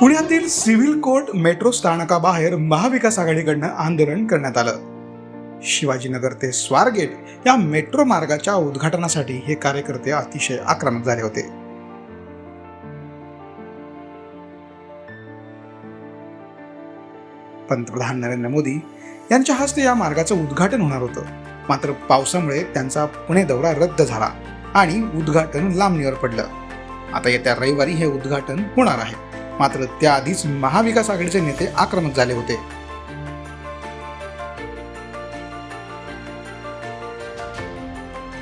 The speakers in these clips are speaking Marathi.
पुण्यातील सिव्हिल कोर्ट मेट्रो स्थानकाबाहेर महाविकास आघाडीकडनं आंदोलन करण्यात आलं. शिवाजीनगर ते स्वारगेट या मेट्रो मार्गाच्या उद्घाटनासाठी हे कार्यकर्ते अतिशय आक्रमक झाले होते. पंतप्रधान नरेंद्र मोदी यांच्या हस्ते या मार्गाचं उद्घाटन होणार होतं. मात्र पावसामुळे त्यांचा पुणे दौरा रद्द झाला. आणि उद्घाटन लांबणीवर पडलं. आता येत्या रविवारी हे उद्घाटन होणार आहे. मात्र त्याआधीच महाविकास आघाडीचे नेते आक्रमक झाले होते.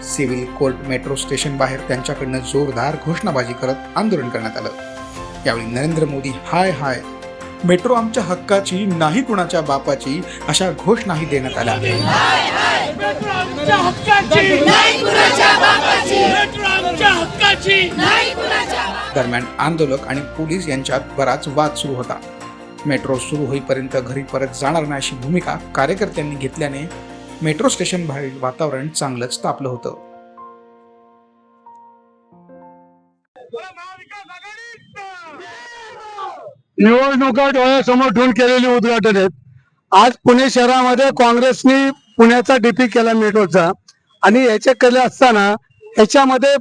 सिव्हिल कोर्ट मेट्रो स्टेशन बाहेर त्यांच्याकडनं जोरदार घोषणाबाजी करत आंदोलन करण्यात आलं. यावेळी नरेंद्र मोदी हाय हाय मेट्रो आमच्या हक्काची नाही कुणाच्या बापाची अशा घोषणाही देण्यात आल्या. मेट्रो आमच्या हक्काची. मेट्रो आमच्या हक्काची. दरम्यान आंदोलक आणि पोलीस यांच्यात बराच वाद सुरू होता. मेट्रो सुरू होईपर्यंत घरी परत जाणार नाही अशी भूमिका कार्यकर्त्यांनी घेतल्याने मेट्रो स्टेशन बाहेरील वातावरण चांगलंच तापलं होतं. निवडणुका डोळ्यासमोर ठेवून केलेली उद्घाटन आहेत. आज पुणे शहरामध्ये काँग्रेसनी पुण्याचा डीपी केला मेट्रोचा. आणि याचे केले असताना याच्यामध्ये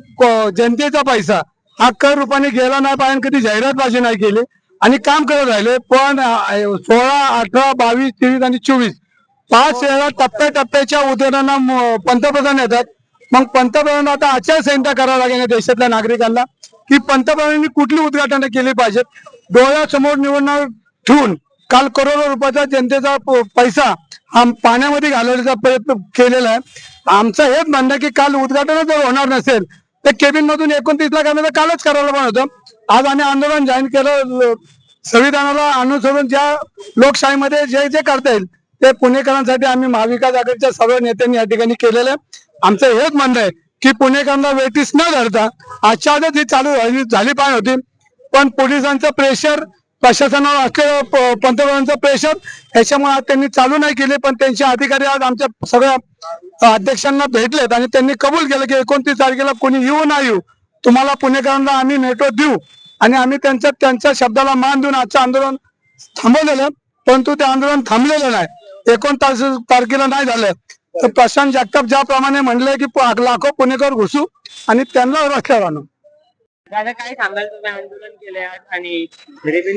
जनतेचा पैसा हा कर रूपाने गेला नाही पाहिजे कधी जाहिरातबाजी नाही केली. आणि काम करत राहिले पण सोळा अठरा बावीस तेवीस आणि चोवीस पाच वेळा टप्प्याटप्प्याच्या उद्घाटना पंतप्रधान येतात. मग पंतप्रधान आता आचारसंहिता करावं लागेल देशातल्या नागरिकांना की पंतप्रधानांनी कुठली उद्घाटनं केली पाहिजेत? डोळ्यासमोर निवडणूक ठेवून काल करोडो रुपयाचा जनतेचा पैसा पाण्यामध्ये घालवण्याचा प्रयत्न केलेला आहे. आमचं हेच म्हणणं की काल उद्घाटन जर होणार नसेल तर केबिन मधून एकोणतीस लाखांना तर कालच करायला पण होतं. आज आम्ही आंदोलन जाहीर केलं संविधानाला अनुसरून ज्या लोकशाहीमध्ये जे जे करता येईल ते पुणेकरांसाठी आम्ही महाविकास आघाडीच्या सर्व नेत्यांनी या ठिकाणी केलेलं आहे. आमचं हेच म्हणणं आहे की पुणेकरांना वेटीस न धरता आजच्या आजच ही चालू झाली झाली पाहिजे होती. पण पोलिसांचं प्रेशर प्रशासनावर असलेलं प- पंतप्रधानांचं प्रेशर याच्यामुळे आज त्यांनी चालू नाही केले पण त्यांचे अधिकारी आज आमच्या सगळ्या अध्यक्षांना भेटलेत आणि त्यांनी कबूल केलं की एकोणतीस तारखेला कोणी येऊ ना येऊ तुम्हाला पुणेकरांना आम्ही नेटवर्क देऊ. आणि आम्ही त्यांच्या त्यांच्या शब्दाला मान देऊन आजचं आंदोलन थांबवलेलं परंतु ते आंदोलन थांबलेलं नाही. एकोणतास तारखेला नाही झालं. तर प्रशांत जगताप ज्याप्रमाणे म्हणले की लाखो पुणेकर घुसू आणि त्यांना रस्त्यावर आणू. दादा काय सांगाल तुम्ही? आंदोलन आज आणि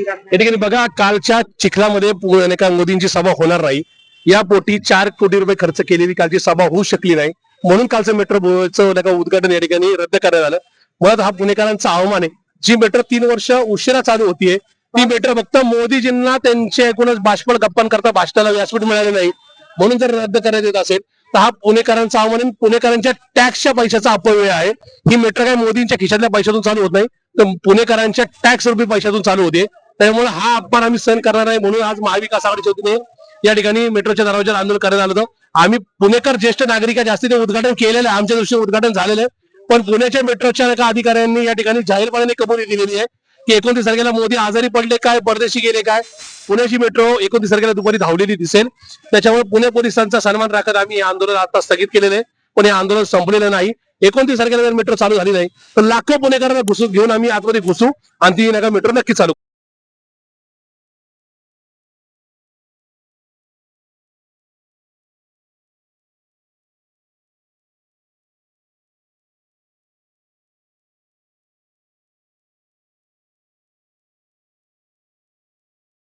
या ठिकाणी बघा कालच्या चिखलामध्ये पु- नाही का मोदींची सभा होणार नाही. या पोटी चार कोटी रुपये खर्च केलेली कालची सभा होऊ शकली नाही. म्हणून कालचं मेट्रोचं नाही का उद्घाटन या ठिकाणी रद्द करण्यात आलं. मुळात हा पुणेकरांचा अवमान आहे. जी मेट्रो तीन वर्ष उशिरा चालू होतीये ती मेट्रो फक्त मोदीजींना त्यांचे एकूणच बाष्पळ गप्पांकरता भाषणाला व्यासपीठ मिळाले नाही. म्हणून जर रद्द करण्यात येत असेल तर हा पुणेकरांचा आव्हान पुणेकरांच्या टॅक्सच्या पैशाचा अपव्यय आहे. ही मेट्रो काय मोदींच्या खिशातल्या पैशातून चालू होत नाही. तर पुणेकरांच्या टॅक्स रुपये पैशातून चालू होते. त्यामुळे हा अपमान आम्ही सहन करणार नाही. म्हणून आज महाविकास आघाडीच्या वतीने या ठिकाणी मेट्रोच्या दरवाजात आंदोलन करण्यात आलं होतं. आम्ही पुणेकर ज्येष्ठ नागरिक जास्ती ते उद्घाटन केलेलं आहे. आमच्या दृष्टीने उद्घाटन झालेलं आहे. पण पुण्याच्या मेट्रोच्या एका अधिकाऱ्यांनी या ठिकाणी जाहीरपणाने कबुली दिलेली आहे. की एकोणतीस तारखेला मोदी आजारी पडले काय? परदेशी गेले काय? पुण्याची मेट्रो एकोणतीस तारखेला दुपारी धावलेली दिसेल. त्याच्यामुळे पुणे पोलिसांचा सन्मान राखत आम्ही हे आंदोलन आता स्थगित केलेलं आहे. पण हे आंदोलन संपलेलं नाही. एकोणतीस तारखेला जर मेट्रो चालू झाली नाही तर लाखो पुणेकरांना घुसून घेऊन आम्ही आतमध्ये घुसू आणि ती मेट्रो नक्की चालू